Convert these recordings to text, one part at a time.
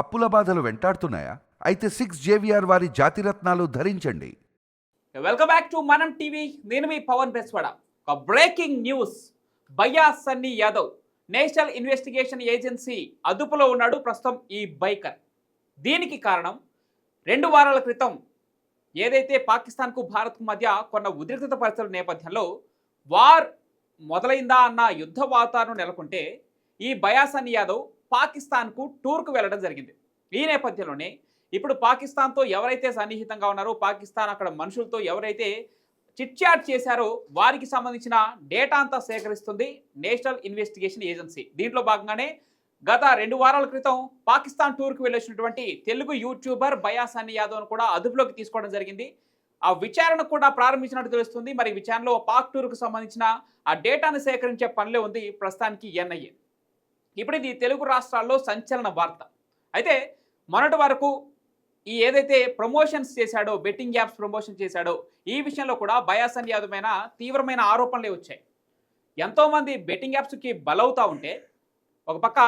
అప్పుల బాధలు వెంటాడుతున్నాయా? అయితే సిక్స్ జేవిఆర్ వారి జాతిరత్నాలు ధరించండి. Welcome back to Manam TV నేను మీ పవన్ బెస్వాడ. ఒక breaking news Bhayya Sunny Yadav national investigation agency అదుపులో ఉన్నాడు ప్రస్తుతం ఈ బైకర్. దీనికి కారణం రెండు వారాల క్రితం ఏదైతే పాకిస్తాన్కు భారత్కు మధ్య కొన్న ఉద్రిక్తత పరిస్థితుల నేపథ్యంలో వార్ మొదలైందా అన్న యుద్ధ వాతావరణం నెలకొంటే ఈ బయాసన్ యాదవ్ పాకిస్తాన్కు టూర్కు వెళ్ళడం జరిగింది. ఈ నేపథ్యంలోనే ఇప్పుడు పాకిస్తాన్తో ఎవరైతే సన్నిహితంగా ఉన్నారో పాకిస్తాన్ అక్కడ మనుషులతో ఎవరైతే చిట్చాట్ చేశారో వారికి సంబంధించిన డేటా అంతా సేకరిస్తుంది నేషనల్ ఇన్వెస్టిగేషన్ ఏజెన్సీ. దీంట్లో భాగంగానే గత రెండు వారాల క్రితం పాకిస్తాన్ టూర్కి వెళ్ళొచ్చినటువంటి తెలుగు యూట్యూబర్ బయాసాని యాదవ్ను కూడా అదుపులోకి తీసుకోవడం జరిగింది. ఆ విచారణ కూడా ప్రారంభించినట్టు తెలుస్తుంది. మరి విచారణలో పాక్ టూర్కు సంబంధించిన ఆ డేటాను సేకరించే పనిలో ఉంది ప్రస్తుతానికి ఎన్ఐఏ. ఇప్పుడు ఇది తెలుగు రాష్ట్రాల్లో సంచలన వార్త. అయితే మొన్నటి వరకు ఈ ఏదైతే ప్రమోషన్స్ చేశాడో బెట్టింగ్ యాప్స్ ప్రమోషన్ చేశాడో ఈ విషయంలో కూడా బయాసన్ యాదవ్ తీవ్రమైన ఆరోపణలే వచ్చాయి. ఎంతోమంది బెట్టింగ్ యాప్స్కి బలవుతూ ఉంటే ఒక పక్క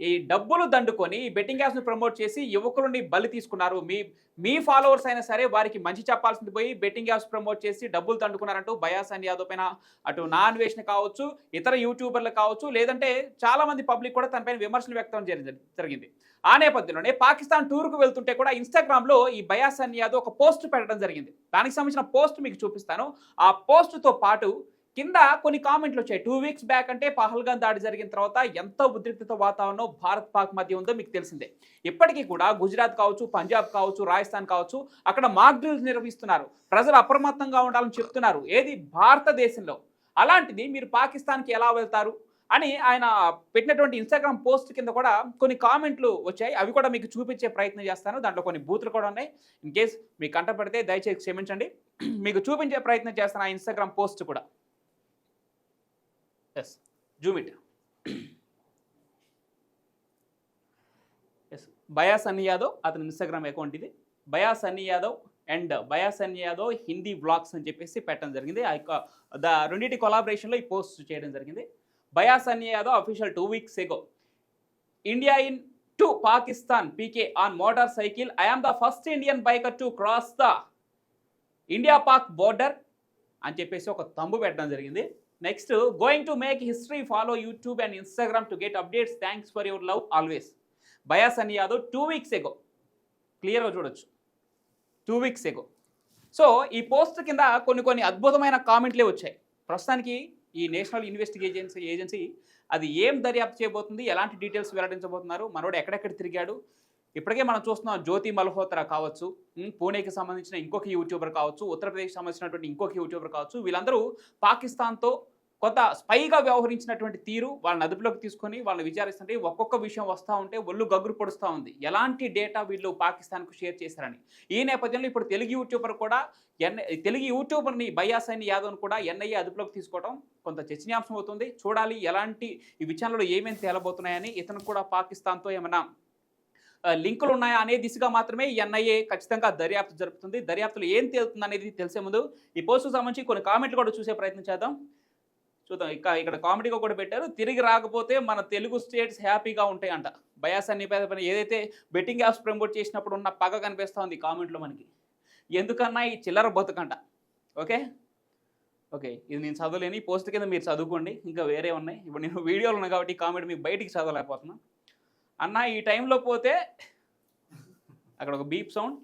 ఈ డబ్బులు దండుకొని ఈ బెట్టింగ్ యాప్స్ని ప్రమోట్ చేసి యువకులని బలి తీసుకున్నారు. మీ మీ ఫాలోవర్స్ అయినా సరే వారికి మంచి చెప్పాల్సింది పోయి బెట్టింగ్ యాప్స్ ప్రమోట్ చేసి డబ్బులు దండుకున్నారంటూ బయాసన్ యాదవ్ పైన అటు నా అన్వేషణ కావచ్చు ఇతర యూట్యూబర్లు కావచ్చు లేదంటే చాలామంది పబ్లిక్ కూడా తనపైన విమర్శలు వ్యక్తం జరిగింది. ఆ నేపథ్యంలోనే పాకిస్తాన్ టూర్కు వెళ్తుంటే కూడా ఇన్స్టాగ్రామ్లో ఈ బయాసన్ యాదవ్ ఒక పోస్ట్ పెట్టడం జరిగింది. దానికి సంబంధించిన పోస్ట్ మీకు చూపిస్తాను. ఆ పోస్ట్తో పాటు కింద కొన్ని కామెంట్లు వచ్చాయి. టూ వీక్స్ బ్యాక్ అంటే పహల్గాన్ దాడి జరిగిన తర్వాత ఎంత ఉద్రిక్తత వాతావరణం భారత్ పాక్ మధ్య ఉందో మీకు తెలిసిందే. ఇప్పటికీ కూడా గుజరాత్ కావచ్చు పంజాబ్ కావచ్చు రాజస్థాన్ కావచ్చు అక్కడ మాక్ డ్రిల్స్ నిర్వహిస్తున్నారు. ప్రజలు అప్రమత్తంగా ఉండాలని చెప్తున్నారు. ఏది భారతదేశంలో? అలాంటిది మీరు పాకిస్తాన్కి ఎలా వెళ్తారు? అని ఆయన పెట్టినటువంటి ఇన్స్టాగ్రామ్ పోస్ట్ కింద కూడా కొన్ని కామెంట్లు వచ్చాయి. అవి కూడా మీకు చూపించే ప్రయత్నం చేస్తాను. దాంట్లో కొన్ని బూతులు కూడా ఉన్నాయి. ఇన్ కేస్ మీకు కంటపడితే దయచేసి క్షమించండి. మీకు చూపించే ప్రయత్నం చేస్తాను ఆ ఇన్స్టాగ్రామ్ పోస్ట్ కూడా. Yes zoom it yes Bhayya Sunny Yadav అతని ఇన్స్టాగ్రామ్ అకౌంట్ ఇది. బయా సన్నీ యాదవ్ అండ్ బయా సన్నీ యాదవ్ హిందీ బ్లాగ్స్ అని చెప్పేసి పెట్టడం జరిగింది. ఆ యొక్క ద రెండింటి కొలాబరేషన్లో ఈ పోస్ట్ చేయడం జరిగింది. Bhayya Sunny Yadav official two weeks ago India into Pakistan PK on motorcycle I am the first Indian biker to cross the India Pak border అని చెప్పేసి ఒక తంబు పెట్టడం జరిగింది. Next going to make history follow YouTube and Instagram to get updates thanks for your love always bias అని Yadav two weeks ago క్లియర్గా చూడొచ్చు. Two weeks ago so ఈ పోస్ట్ కింద కొన్ని కొన్ని అద్భుతమైన కామెంట్లే వచ్చాయి. ప్రస్తుతానికి ఈ నేషనల్ ఇన్వెస్టిగేషన్ ఏజెన్సీ అది ఏం దర్యాప్తు చేయబోతుంది? ఎలాంటి డీటెయిల్స్ వెల్లడించబోతున్నారు? మనోడు ఎక్కడెక్కడ తిరిగాడు? ఇప్పటికే మనం చూస్తున్నాం జ్యోతి మల్హోత్రా కావచ్చు పూణేకి సంబంధించిన ఇంకొక యూట్యూబర్ కావచ్చు ఉత్తరప్రదేశ్ సంబంధించినటువంటి ఇంకొక యూట్యూబర్ కావచ్చు వీళ్ళందరూ పాకిస్తాన్తో కొంత స్పైగా వ్యవహరించినటువంటి తీరు వాళ్ళని అదుపులోకి తీసుకొని వాళ్ళని విచారిస్తుంటే ఒక్కొక్క విషయం వస్తూ ఉంటే ఒళ్ళు గగురు పొడుస్తూ ఉంది. ఎలాంటి డేటా వీళ్ళు పాకిస్తాన్కు షేర్ చేశారని? ఈ నేపథ్యంలో ఇప్పుడు తెలుగు యూట్యూబర్ కూడా ఎన్ తెలుగు యూట్యూబర్ని బయ్యాసైని యాదవ్ని కూడా ఎన్ఐఏ అదుపులోకి తీసుకోవడం కొంత చర్చనీయాంశం అవుతుంది. చూడాలి ఎలాంటి ఈ విచారణలో ఏమేమి తేలబోతున్నాయని ఇతను కూడా పాకిస్తాన్తో ఏమైనా లింకులు ఉన్నాయా అనే దిశగా మాత్రమే ఎన్ఐఏ ఖచ్చితంగా దర్యాప్తు జరుపుతుంది. దర్యాప్తులో ఏం తేలుతుంది అనేది తెలిసే ముందు ఈ పోస్టుకు సంబంధించి కొన్ని కామెంట్లు కూడా చూసే ప్రయత్నం చేద్దాం. చూద్దాం. ఇక ఇక్కడ కామెడీగా కూడా పెట్టారు. తిరిగి రాకపోతే మన తెలుగు స్టేట్స్ హ్యాపీగా ఉంటాయంట. బయాస్ అన్ని పేద పని ఏదైతే బెట్టింగ్ యాప్స్ ప్రమోట్ చేసినప్పుడు ఉన్న పగ కనిపిస్తోంది కామెంట్లో మనకి. ఎందుకన్నా ఈ చిల్లర బతుకంట. ఓకే? ఓకే. ఇది నేను చదవలేని. పోస్ట్ కింద మీరు చదువుకోండి. ఇంకా వేరే ఉన్నాయి. ఇప్పుడు నేను వీడియోలు ఉన్నాయి కాబట్టి కామెడీ కామెంట్ మీకు బయటికి చదవలేకపోతున్నాను అన్న ఈ టైంలో పోతే అక్కడ ఒక బీప్ సౌండ్.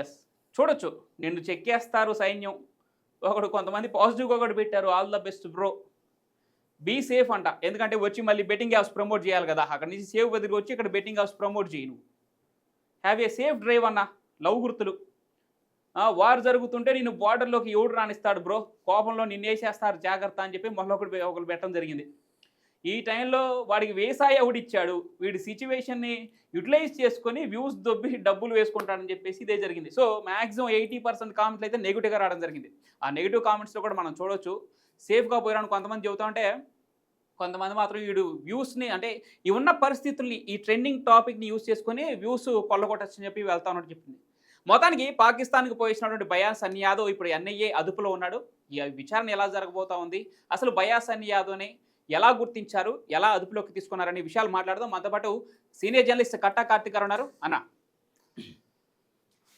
ఎస్ చూడొచ్చు. నిన్ను చెక్కేస్తారు సైన్యం. ఒకడు కొంతమంది పాజిటివ్గా ఒకటి పెట్టారు. All the best bro be safe అంట. ఎందుకంటే వచ్చి మళ్ళీ బెట్టింగ్ యాప్స్ ప్రమోట్ చేయాలి కదా. అక్కడ నుంచి సేఫ్ బదిలి వచ్చి ఇక్కడ బెట్టింగ్ యాప్స్ ప్రమోట్ చేయను హ్యావ్ ఏ సేఫ్ డ్రైవ్ అన్న. లవ్ గుర్తులు. వారు వార్ జరుగుతుంటే నేను బార్డర్లోకి ఎవడు రాణిస్తాడు బ్రో కోపంలో నిన్నేసేస్తారు జాగ్రత్త అని చెప్పి మళ్ళీ ఒకటి ఒకరు పెట్టడం జరిగింది. ఈ టైంలో వాడికి వేసాయ ఇచ్చాడు. వీడి సిచ్యువేషన్ని యూటిలైజ్ చేసుకొని వ్యూస్ దొబ్బి డబ్బులు వేసుకుంటాడని చెప్పేసి ఇదే జరిగింది. సో మ్యాక్సిమం ఎయిటీ పర్సెంట్ కామెంట్లు అయితే నెగిటివ్గా రావడం జరిగింది. ఆ నెగిటివ్ కామెంట్స్లో కూడా మనం చూడొచ్చు. సేఫ్గా పోయారని కొంతమంది చెబుతా ఉంటే కొంతమంది మాత్రం వీడు వ్యూస్ని అంటే ఈ ఉన్న పరిస్థితుల్ని ఈ ట్రెండింగ్ టాపిక్ని యూస్ చేసుకొని వ్యూస్ కొల్లగొట్టచ్చని చెప్పి వెళ్తా ఉన్నట్టు చెప్పింది. మొత్తానికి పాకిస్తాన్కి పోయినటువంటి బయాస్ అన్ని యాదవ్ ఇప్పుడు ఎన్ఐఏ అదుపులో ఉన్నాడు. ఈ విచారణ ఎలా జరగబోతా ఉంది? అసలు బయాస్ అన్ని యాదవ్ని ఎలా గుర్తించారు ఎలా అదుపులోకి తీసుకున్నారనే విషయాలు మాట్లాడదాం. మనతో పాటు సీనియర్ జర్నలిస్ట్ కట్టా కార్తిక్ గారు ఉన్నారు. అన్న.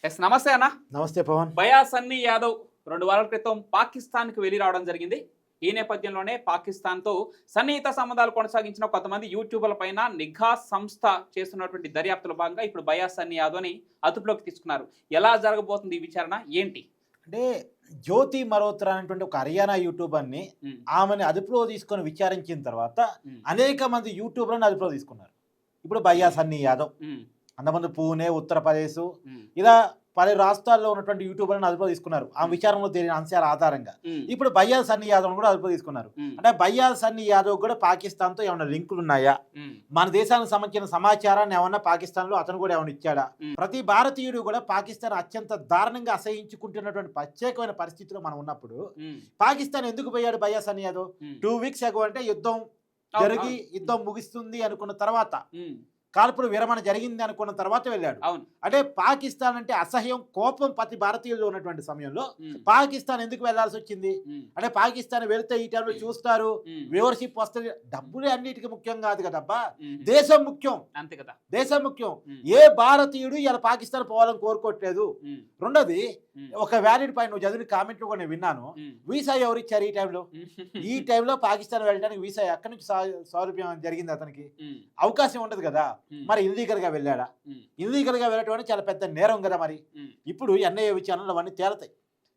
ఎస్ నమస్తే అన్న. నమస్తే పవన్. బయా సన్నీ యాదవ్ రెండు వారాల క్రితం పాకిస్తాన్కి వెళ్ళి రావడం జరిగింది. ఈ నేపథ్యంలోనే పాకిస్తాన్తో సన్నిహిత సంబంధాలు కొనసాగించిన కొంతమంది యూట్యూబర్ల పైన నిఘా సంస్థ చేస్తున్నటువంటి దర్యాప్తులో భాగంగా ఇప్పుడు బయా సన్నీ యాదవ్ని అదుపులోకి తీసుకున్నారు. ఎలా జరగబోతుంది ఈ విచారణ? ఏంటి? అంటే జ్యోతి మరోత్రా అనేటువంటి ఒక హర్యానా యూట్యూబర్ని ఆమెని అదుపులో తీసుకొని విచారించిన తర్వాత అనేక మంది యూట్యూబర్లను అదుపులో తీసుకున్నారు. ఇప్పుడు భయ్యా సన్నీ యాదవ్ అంతమంది పూణే ఉత్తరప్రదేశ్ ఇలా పలు రాష్ట్రాల్లో ఉన్నటువంటి యూట్యూబర్లను అదుపులో తీసుకున్నారు. ఆ విచారణలో తేలిన అంశాల ఆధారంగా. ఇప్పుడు భయ్యా సన్నీ యాదవ్ కూడా అదుపులో తీసుకున్నారు. అంటే భయ్యా సన్నీ యాదవ్ కూడా పాకిస్తాన్తో ఏమైనా లింకులు ఉన్నాయా? మన దేశానికి సంబంధించిన సమాచారాన్ని ఏమన్నా పాకిస్తాన్లో అతను కూడా ఏమైనా ఇచ్చాడా. ప్రతి భారతీయుడు కూడా పాకిస్తాన్ అత్యంత దారుణంగా అసహించుకుంటున్నటువంటి ప్రత్యేకమైన పరిస్థితిలో మనం ఉన్నప్పుడు పాకిస్తాన్ ఎందుకు పోయాడు బయ్యా Sunny Yadav. Two weeks ago అంటే యుద్ధం జరిగి. యుద్ధం ముగిస్తుంది అనుకున్న తర్వాత కాల్పులు విరమణ జరిగింది అనుకున్న తర్వాత వెళ్ళాడు. అవును. అంటే పాకిస్తాన్ అంటే అసహ్యం కోపం ప్రతి భారతీయుల్లో ఉన్నటువంటి సమయంలో పాకిస్తాన్ ఎందుకు వెళ్ళాల్సి వచ్చింది? అంటే పాకిస్తాన్ వెళితే ఈ టైంలో చూస్తారు వ్యూవర్షిప్ వస్తుంది. డబ్బులే అన్నిటికీ ముఖ్యం కాదు కదబ్బా. దేశం ముఖ్యం. అంతే కదా. దేశం ముఖ్యం. ఏ భారతీయుడు ఇలా పాకిస్తాన్ పోవాలని కోరుకోవట్లేదు. రెండోది ఒక వ్యాలిడ్ పాయింట్ నువ్వు చదివిన కామెంట్లు కూడా నేను విన్నాను. వీసా ఎవరు ఇచ్చారు ఈ టైంలో? ఈ టైంలో పాకిస్తాన్ వెళ్ళడానికి వీసా ఎక్కడి నుంచి సౌలభ్యం జరిగింది అతనికి? అవకాశం ఉండదు కదా. మరి ఇల్లీగల్గా వెళ్ళాడా? ఉమ్, ఇల్లీగల్గా వెళ్ళటం చాలా పెద్ద నేరం కదా మరి. ఇప్పుడు ఎన్ఐఏ విచారణలు అవన్నీ తేలతాయి.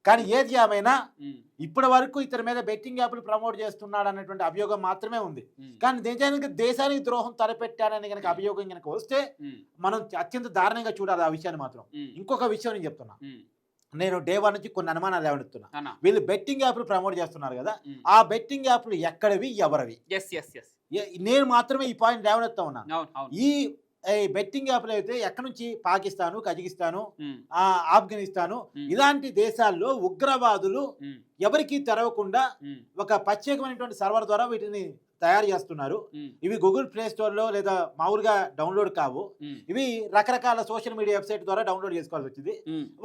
కానీ ఏది ఏమైనా ఇప్పటి వరకు ఇతని మీద బెట్టింగ్ యాప్లు ప్రమోట్ చేస్తున్నాడు అన్నటువంటి అభియోగం మాత్రమే ఉంది. కానీ దేశానికి దేశానికి ద్రోహం తలపెట్టాడని కనుక అభియోగం కనుక వస్తే మనం అత్యంత దారుణంగా చూడాలి ఆ విషయాన్ని మాత్రం. ఇంకొక విషయం నేను చెప్తున్నా. నేను డే వన్ నుంచి కొన్ని అనుమానాలు అన్న. వీళ్ళు బెట్టింగ్ యాప్లు ప్రమోట్ చేస్తున్నారు కదా ఆ బెట్టింగ్ యాప్లు ఎక్కడవి ఎవరివి? నేను మాత్రమే ఈ పాయింట్ లేవనెత్తా అవును ఈ బెట్టింగ్ యాప్లు అయితే ఎక్కడి నుంచి? పాకిస్తాను కజకిస్తాను ఆఫ్ఘనిస్తాను ఇలాంటి దేశాల్లో ఉగ్రవాదులు ఎవరికీ తెరవకుండా ఒక ప్రత్యేకమైనటువంటి సర్వర్ ద్వారా వీటిని తయారు చేస్తున్నారు. ఇవి గూగుల్ ప్లే స్టోర్లో లేదా మామూలుగా డౌన్లోడ్ కావు. ఇవి రకరకాల సోషల్ మీడియా వెబ్సైట్ ద్వారా డౌన్లోడ్ చేసుకోవాల్సి వచ్చింది.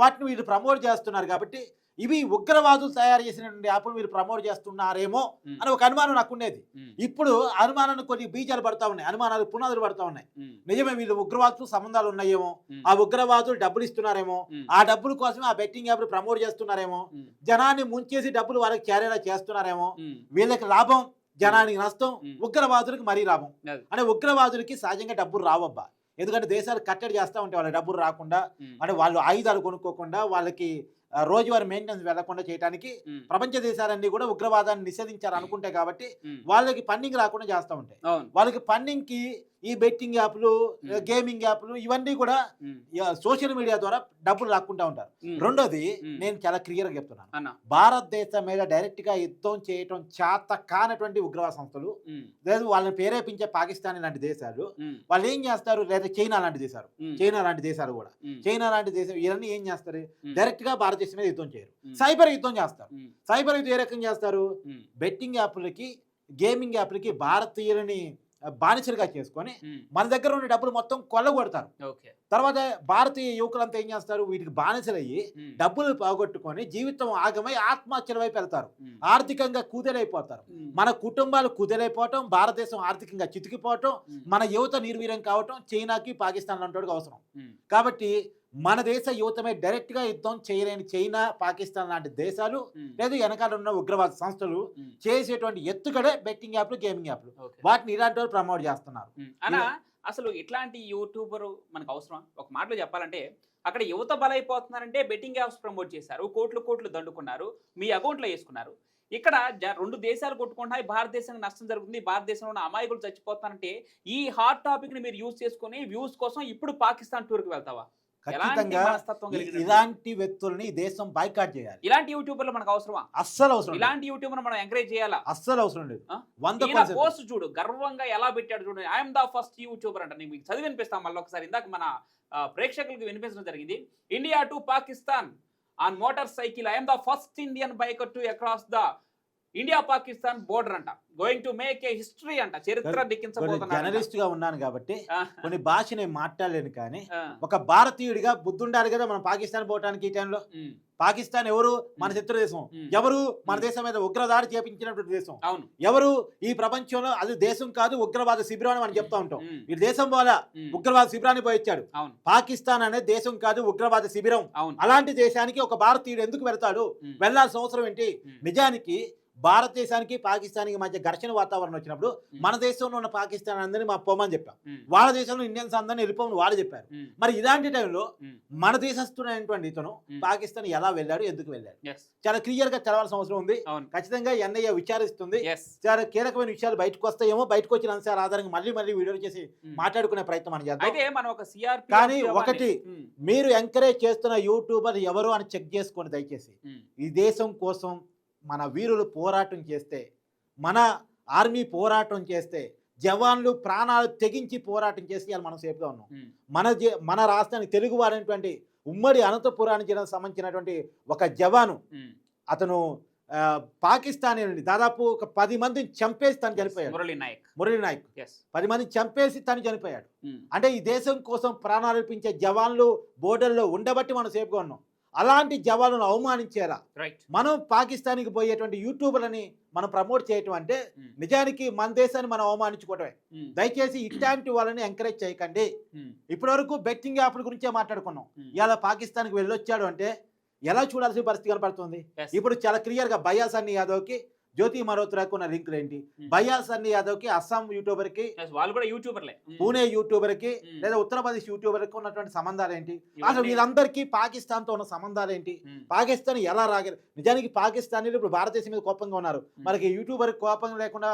వాటిని వీళ్ళు ప్రమోట్ చేస్తున్నారు కాబట్టి ఇవి ఉగ్రవాదులు తయారు చేసినటువంటి యాప్లు వీళ్ళు ప్రమోట్ చేస్తున్నారేమో అని ఒక అనుమానం నాకు ఉండేది. ఇప్పుడు అనుమానాన్ని కొన్ని బీజాలు పడతా ఉన్నాయి. అనుమానాలు పునాదులు పడతా ఉన్నాయి. నిజమే వీళ్ళు ఉగ్రవాదులు సంబంధాలు ఉన్నాయేమో. ఆ ఉగ్రవాదులు డబ్బులు ఇస్తున్నారేమో. ఆ డబ్బుల కోసమే ఆ బెట్టింగ్ యాప్లు ప్రమోట్ చేస్తున్నారేమో. జనాన్ని ముంచేసి డబ్బులు వాళ్ళకి చేరేలా చేస్తున్నారేమో. వీళ్ళకి లాభం జనానికి నష్టం. ఉగ్రవాదులకు మరీ లాభం. అంటే ఉగ్రవాదులకి సహజంగా డబ్బులు రావబ్బా. ఎందుకంటే దేశాలు కట్టడి చేస్తూ ఉంటే వాళ్ళ డబ్బులు రాకుండా అంటే వాళ్ళు ఆయుధాలు కొనుక్కోకుండా వాళ్ళకి రోజువారీ మెయింటెనెన్స్ వెళ్ళకుండా చేయడానికి ప్రపంచ దేశాలన్నీ కూడా ఉగ్రవాదాన్ని నిషేధించారు అనుకుంటే కాబట్టి వాళ్ళకి ఫండింగ్ రాకుండా చేస్తూ ఉంటాయి. వాళ్ళకి ఫండింగ్కి ఈ బెట్టింగ్ యాప్లు. గేమింగ్ యాప్లు ఇవన్నీ కూడా సోషల్ మీడియా ద్వారా డబ్బులు లాక్కుంటా ఉంటారు. రెండోది. నేను చాలా క్లియర్గా చెప్తున్నాను భారతదేశం మీద డైరెక్ట్గా యుద్ధం చేయటం చేత కానటువంటి ఉగ్రవాద సంస్థలు లేదు వాళ్ళని ప్రేరేపించే పాకిస్తాన్ లాంటి దేశాలు వాళ్ళు ఏం చేస్తారు? లేదా చైనా లాంటి దేశాలు చైనా లాంటి దేశాలు కూడా. చైనా లాంటి దేశం ఇవన్నీ ఏం చేస్తారు? డైరెక్ట్గా భారతదేశం మీద యుద్ధం చేయరు. సైబర్ యుద్ధం చేస్తారు. సైబర్ యుద్ధం ఏ రకం చేస్తారు? బెట్టింగ్ యాప్లకి గేమింగ్ యాప్లకి భారతీయులని బానిసలుగా చేసుకొని మన దగ్గర ఉన్న డబ్బులు మొత్తం కొల్లగొడతారు. తర్వాత భారతీయ యువకులంతా ఏం చేస్తారు? వీటికి బానిసలయ్యి డబ్బులు పోగొట్టుకొని జీవితం ఆగమై ఆత్మహత్యల వైపు వెళ్తారు. ఆర్థికంగా కుదేలైపోతారు. మన కుటుంబాలు కుదేలైపోవటం భారతదేశం ఆర్థికంగా చితికిపోవటం మన యువత నిర్వీర్యం కావటం చైనాకి పాకిస్తాన్ లాంటి అవసరం. కాబట్టి మన దేశ యువతమే డైరెక్ట్గా యుద్ధం చేయలేని చైనా పాకిస్తాన్ లాంటి దేశాలు లేదు వెనకాల ఉన్న ఉగ్రవాద సంస్థలు చేసేటువంటి ఎత్తుగడే బెట్టింగ్ యాప్లు గేమింగ్ యాప్లు. వాటిని ఇలాంటి వాళ్ళు ప్రమోట్ చేస్తున్నారు. అన్న అసలు ఇట్లాంటి యూట్యూబర్ మనకు అవసరం ఒక మాటలో చెప్పాలంటే అక్కడ యువత బలైపోతున్నారంటే బెట్టింగ్ యాప్స్ ప్రమోట్ చేశారు. కోట్లు కోట్లు దండుకున్నారు. మీ అకౌంట్లో వేసుకున్నారు. ఇక్కడ రెండు దేశాలు కొట్టుకుంటున్నాయి. భారతదేశానికి నష్టం జరుగుతుంది. భారతదేశంలో ఉన్న అమాయకులు చచ్చిపోతానంటే ఈ హాట్ టాపిక్ని మీరు యూజ్ చేసుకొని వ్యూస్ కోసం ఇప్పుడు పాకిస్తాన్ టూర్కి వెళ్తావా? ఖచ్చితంగా ఇలాంటి వ్యక్తుల్ని ఈ దేశం బైకాట్ చేయాలి. ఇలాంటి యూట్యూబర్లు మనకు అవసరమా? అస్సలు అవసరం. ఇలాంటి యూట్యూబర్ మనం ఎంకరేజ్ చేయాలా? అస్సలు అవసరం లేదు? వంద. పోస్ట్ చూడు గర్వంగా ఎలా పెట్టాడు చూడు. ఐఎమ్ ద ఫస్ట్ యూట్యూబర్ అంట. నేను మీకు చదివి వినిపిస్తాను మళ్ళీ ఒకసారి. ఇందాక మన ప్రేక్షకులకు వినిపించడం జరిగింది. India to Pakistan on motorcycle I'm the first Indian biker to across the India Pakistan border అంట. Going to make a history అంట. చరిత్ర జర్నలిస్ట్గా ఉన్నాను కాబట్టి కొన్ని భాష నేను మాట్లాడలేను కానీ ఒక భారతీయుడిగా బుద్ధి ఉండాలి కదా మనం పాకిస్తాన్ పోవటానికి ఈ టైంలో? పాకిస్తాన్ ఎవరు? మన. శత్రు దేశం. ఎవరు? మన. దేశం మీద ఉగ్రదాడి చేపించినటువంటి దేశం. అవును. ఎవరు? ఈ ప్రపంచంలో అది దేశం కాదు ఉగ్రవాద శిబిరం అని మనం చెప్తా ఉంటాం. ఈ దేశం పోలా ఉమ్, ఉగ్రవాద శిబిరాన్ని పోయి వచ్చాడు. అవును. పాకిస్తాన్ అనేది దేశం కాదు ఉగ్రవాద శిబిరం. అలాంటి దేశానికి ఒక భారతీయుడు ఎందుకు వెళ్తాడు? ఉమ్, వెళ్ళాల్సిన అవసరం ఏంటి? నిజానికి భారతదేశానికి పాకిస్తాన్కి మధ్య ఘర్షణ వాతావరణం వచ్చినప్పుడు మన దేశంలో ఉన్న పాకిస్తాన్ అందరినీ మా పోమని చెప్పాం. వాళ్ళ దేశంలో ఇండియన్స్ అందరినీ వెళ్ళిపోమని వాళ్ళు చెప్పారు. మరి ఇలాంటి టైంలో మన దేశస్తున్నటువంటి ఇతను. పాకిస్తాన్ ఎలా వెళ్ళాడు ఎందుకు వెళ్ళాడు? చాలా క్లియర్గా తెలవాల్సిన అవసరం ఉంది. ఖచ్చితంగా ఎన్ఐఏ విచారిస్తుంది. చాలా కీలకమైన విషయాలు బయటకు వస్తాయేమో బయటకు వచ్చిన అంశాల ఆధారంగా మళ్ళీ మళ్ళీ వీడియోలు చేసి. మాట్లాడుకునే ప్రయత్నం మనం చేద్దాం. కానీ ఒకటి మీరు ఎంకరేజ్ చేస్తున్న యూట్యూబర్ ఎవరు అని చెక్ చేసుకోండి దయచేసి. ఈ దేశం కోసం మన వీరులు పోరాటం చేస్తే మన ఆర్మీ పోరాటం చేస్తే జవాన్లు ప్రాణాలు తెగించి పోరాటం చేసి మనం సేఫ్గా ఉన్నాం. మన మన రాష్ట్రానికి తెలుగు వారైనటువంటి ఉమ్మడి అనంతపురానికి సంబంధించినటువంటి ఒక జవాను అతను పాకిస్తానీ నుండి దాదాపు ఒక పది మందిని చంపేసి తను చనిపోయాడు. మురళీ నాయక్. మురళీ నాయక్. పది మందిని చంపేసి తను చనిపోయాడు. అంటే ఈ దేశం కోసం ప్రాణాలు అర్పించే జవాన్లు బోర్డర్లో ఉండబట్టి మనం సేఫ్గా ఉన్నాం. అలాంటి జవాన్లను అవమానించేలా రైట్ మనం పాకిస్తాన్కి పోయేటువంటి యూట్యూబర్లని మనం ప్రమోట్ చేయటం అంటే నిజానికి మన దేశాన్ని మనం అవమానించుకోవటమే. దయచేసి ఇట్లాంటి వాళ్ళని ఎంకరేజ్ చేయకండి. ఇప్పటివరకు బెట్టింగ్ యాప్ల గురించే మాట్లాడుకున్నాం. ఇలా పాకిస్తాన్కి వెళ్ళొచ్చాడు అంటే ఎలా చూడాల్సిన పరిస్థితి కనపడుతుంది? ఇప్పుడు చాలా క్లియర్గా బయాస్ అన్ని యాదవ్కి జ్యోతి మరోత్రాకు ఉన్న లింకులు ఏంటి? బయాస్ అన్ని యాదవ్కి అస్సాం యూట్యూబర్కి వాళ్ళు కూడా యూట్యూబర్లే. పూణే యూట్యూబర్కి ఉమ్. లేదా ఉత్తరప్రదేశ్ యూట్యూబర్కి ఉన్నటువంటి సంబంధాలు ఏంటి? అసలు వీళ్ళందరికీ పాకిస్తాన్తో ఉన్న సంబంధాలు ఏంటి? పాకిస్తాన్ ఎలా రాగారు నిజానికి పాకిస్తానీలు ఇప్పుడు భారతదేశం మీద కోపంగా ఉన్నారు. మనకి యూట్యూబర్ కోపం లేకుండా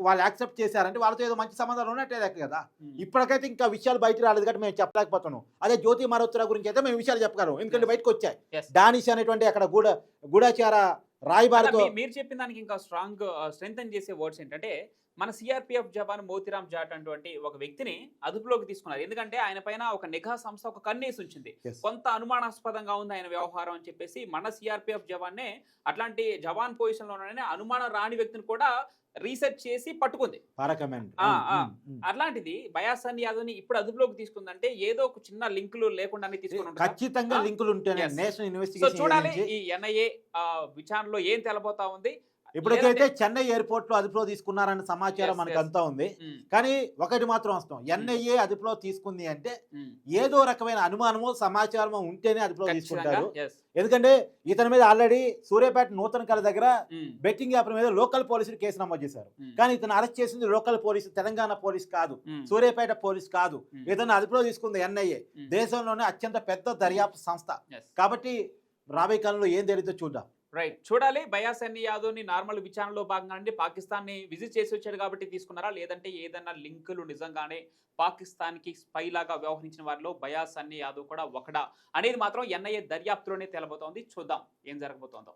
వాళ్ళు యాక్సెప్ట్ చేశారంటే వాళ్ళతో ఏదో మంచి సంబంధాలు ఉన్నట్టే లెక్క కదా. ఇప్పటికైతే ఇంకా విషయాలు బయట రాలేదు కాబట్టి మేము చెప్పలేకపోతున్నాం. అదే జ్యోతి మరోత్రా గురించి అయితే మేము విషయాలు చెప్పగలం. ఎందుకంటే. బయటకు వచ్చాయి. డానిష్ అనేటువంటి అక్కడ గూఢ గూఢచార రాయబారితో మీరు చెప్పిన దానికి ఇంకా స్ట్రాంగ్ స్ట్రెంగ్ చేసే వర్డ్స్ ఏంటంటే మన సిఆర్పిఎఫ్ జవాన్ మోతిరామ్ జాట్ అటువంటి ఒక వ్యక్తిని అదుపులోకి తీసుకున్నారు ఎందుకంటే ఆయన పైన ఒక నిఘా సంస్థ ఒక కన్నేసి ఉంచింది. కొంత అనుమానాస్పదంగా ఉంది ఆయన వ్యవహారం అని చెప్పేసి మన సిఆర్పిఎఫ్ జవాన్నే అట్లాంటి జవాన్ పొజిషన్లో అనుమానం రాని వ్యక్తిని కూడా రీసెర్చ్ చేసి పట్టుకుంది పారకమెంట్ ఆ, ఆ. అట్లాంటిది బయాసన్ యాదవ్ని ఇప్పుడు అదుపులోకి తీసుకుందంటే ఏదో ఒక చిన్న లింకులు ఉంటారా? ఖచ్చితంగా? లింకులు చూడాలి ఈ ఎన్ఐఏ విచారణలో ఏం తెలబోతా ఉంది ఇప్పటికైతే చెన్నై ఎయిర్పోర్ట్లో అదుపులో తీసుకున్నారన్న సమాచారం మనకు. అంతా ఉంది. ఉమ్, కానీ ఒకటి మాత్రం వస్తాం ఎన్ఐఏ అదుపులో తీసుకుంది అంటే ఉమ్, ఏదో రకమైన అనుమానమో సమాచారమో ఉంటేనే అదుపులో తీసుకుంటారు. ఎందుకంటే ఇతని మీద ఆల్రెడీ సూర్యాపేట నూతన కళ దగ్గర బెట్టింగ్ యాప్ మీద లోకల్ పోలీసులు కేసు నమోదు చేశారు. కానీ ఇతను అరెస్ట్ చేసింది లోకల్ పోలీసు తెలంగాణ పోలీస్ కాదు. సూర్యాపేట పోలీస్ కాదు. ఇతను అదుపులో తీసుకుంది ఎన్ఐఏ. దేశంలోనే అత్యంత పెద్ద దర్యాప్తు సంస్థ. కాబట్టి రాబోయే కాలంలో ఏం జరిగితే చూద్దాం. రైట్ చూడాలి. బయాస్ అన్ని యాదవ్ని నార్మల్ విచారణలో భాగంగా అండి పాకిస్తాన్ని విజిట్ చేసి వచ్చాడు కాబట్టి తీసుకున్నారా? లేదంటే ఏదైనా లింకులు నిజంగానే పాకిస్తాన్కి స్పై లాగా వ్యవహరించిన వారిలో బయాస్ అన్ని యాదవ్ కూడా ఒకడా? అనేది మాత్రం ఎన్ఐఏ దర్యాప్తులోనే తెలబోతోంది. చూద్దాం. ఏం జరగబోతోందో.